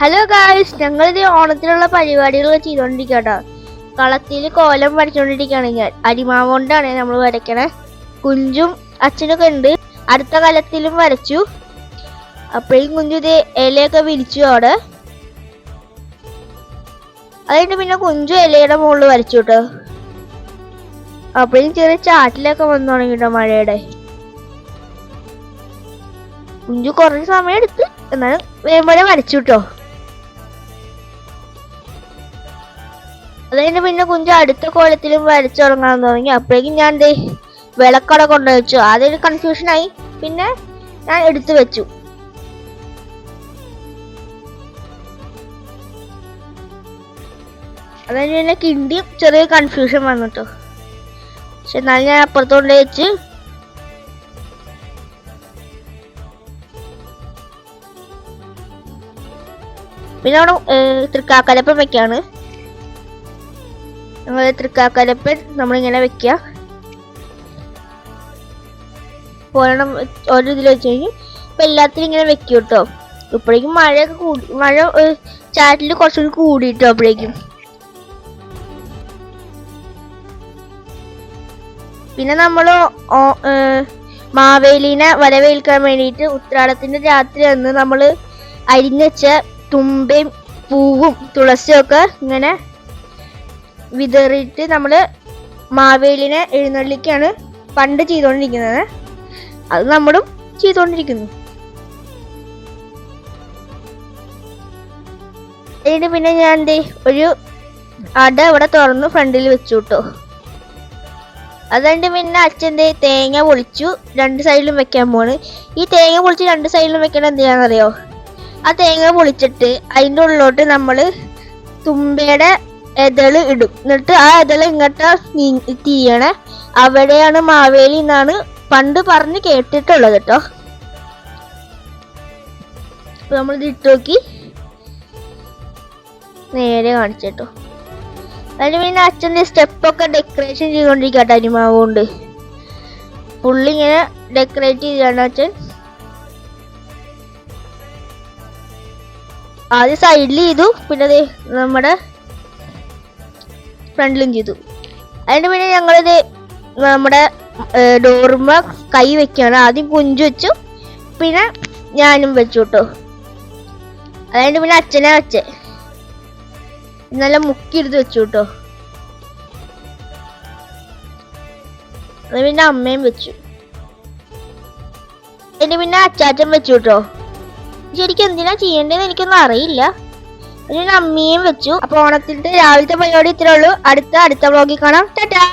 Hello guys ഞങ്ങളിത് ഓണത്തിനുള്ള പരിപാടികൾ ചെയ്തോണ്ടിരിക്കട്ടോ കളത്തിൽ കോലം വരച്ചുകൊണ്ടിരിക്കുകയാണ് ഞാൻ. അരിമാവോണ്ടാണ് നമ്മൾ വരയ്ക്കണേ. കുഞ്ചും അച്ഛനൊക്കെ ഉണ്ട്. അടുത്ത കലത്തിലും വരച്ചു. അപ്പോഴും കുഞ്ചു ഇത് ഇലയൊക്കെ വിരിച്ചു അവിടെ. അതുകൊണ്ട് പിന്നെ കുഞ്ചു ഇലയുടെ മുകളിൽ വരച്ചു കേട്ടോ. അപ്പോഴും ചെറിയ ചാറ്റിലൊക്കെ വന്നു തുടങ്ങിട്ടോ മഴയുടെ. കുഞ്ചു കുറച്ച് സമയം എടുത്ത് എന്നാലും വേമ്പഴ വരച്ചു കേട്ടോ. അത് പിന്നെ കുഞ്ചു അടുത്ത കോലത്തിലും തുടങ്ങാൻ തുടങ്ങി. അപ്പോഴേക്കും ഞാൻ ദേ വിളക്കട കൊണ്ടു വെച്ചു. അതൊരു കൺഫ്യൂഷനായി പിന്നെ ഞാൻ എടുത്തു വെച്ചു. അത് കഴിഞ്ഞ് പിന്നെ കിണ്ടിയും ചെറിയ കൺഫ്യൂഷൻ വന്നിട്ടോ. പക്ഷെ എന്നാലും ഞാൻ അപ്പുറത്തോണ്ട് വെച്ച്. പിന്നെ അവിടെ തൃക്കാക്കലപ്പം വെക്കാണ്. നമ്മൾ തൃക്കാക്കലപ്പൻ നമ്മളിങ്ങനെ വെക്കുക ഒരെണ്ണം ഒരു ഇതിൽ വെച്ച് കഴിഞ്ഞ് ഇപ്പൊ എല്ലാത്തിനും ഇങ്ങനെ വെക്കും കേട്ടോ ഇപ്പോഴേക്കും മഴയൊക്കെ കൂടി മഴ ചാറ്റിൽ കുറച്ചുകൂടി കൂടിയിട്ടോ അപ്പോഴേക്കും പിന്നെ നമ്മൾ മാവേലിനെ വരവേൽക്കാൻ വേണ്ടിയിട്ട് ഉത്രാടത്തിന്റെ രാത്രി അന്ന് നമ്മൾ അരിഞ്ഞച്ച തുമ്പയും പൂവും തുളസിയും ഒക്കെ ഇങ്ങനെ വിതറിയിട്ട് നമ്മൾ മാവേലിനെ എഴുന്നള്ളിക്കാണ് പണ്ട് ചെയ്തുകൊണ്ടിരിക്കുന്നത് അത് നമ്മളും ചെയ്തുകൊണ്ടിരിക്കുന്നു അതിന് പിന്നെ ഞാൻ ദേ ഒരു അട ഇവിടെ തുറന്നു ഫ്രണ്ടിൽ വെച്ചു കേട്ടോ അതുകൊണ്ട് പിന്നെ അച്ഛൻ ദേ തേങ്ങ പൊളിച്ചു രണ്ട് സൈഡിലും വെക്കാൻ പോണ്. ഈ തേങ്ങ പൊളിച്ച് രണ്ട് സൈഡിലും വെക്കണത് എന്തിനാണെന്നറിയോ ആ തേങ്ങ പൊളിച്ചിട്ട് അതിന്റെ ഉള്ളിലോട്ട് നമ്മൾ തുമ്പയുടെ എതൾ ഇടും. എന്നിട്ട് ആ എതൾ ഇങ്ങോട്ട് തീയണേ. അവിടെയാണ് മാവേലി എന്നാണ് പണ്ട് പറഞ്ഞ് കേട്ടിട്ടുള്ളത് കേട്ടോ നമ്മൾ ഇട്ട് നോക്കി. നേരെ കാണിച്ചോ അതിന് പിന്നെ അച്ഛന്റെ സ്റ്റെപ്പൊക്കെ ഡെക്കറേഷൻ ചെയ്തുകൊണ്ടിരിക്കട്ടെ അരിമാവ് കൊണ്ട് പുള്ളി ഇങ്ങനെ ഡെക്കറേറ്റ് ചെയ്താണ് അച്ഛൻ. ആദ്യം സൈഡിൽ ചെയ്തു. പിന്നെ നമ്മുടെ ഫ്രണ്ടിലും ചെയ്തു. അതിന് പിന്നെ ഞങ്ങളിത് നമ്മുടെ ഡോർമ കൈ വെക്കുകയാണ്. ആദ്യം കുഞ്ചു വെച്ചു. പിന്നെ ഞാനും വെച്ചു കേട്ടോ അതായത് പിന്നെ അച്ഛനെ വെച്ചേ. നല്ല മുക്കി വെച്ചു കേട്ടോ അത് പിന്നെ അമ്മയും വെച്ചു. എന്നെ പിന്നെ അച്ചാച്ചൻ വെച്ചു കേട്ടോ ശരിക്കും എന്തിനാ ചെയ്യേണ്ടതെന്ന് എനിക്കൊന്നും അറിയില്ല. അതിന് നമ്മിയും വെച്ചു. അപ്പൊ ഓണത്തിന്റെ രാവിലത്തെ പരിപാടി ഇത്രേ ഉള്ളൂ. അടുത്ത അടുത്ത വ്ലോഗിൽ കാണാം. ടാറ്റാ!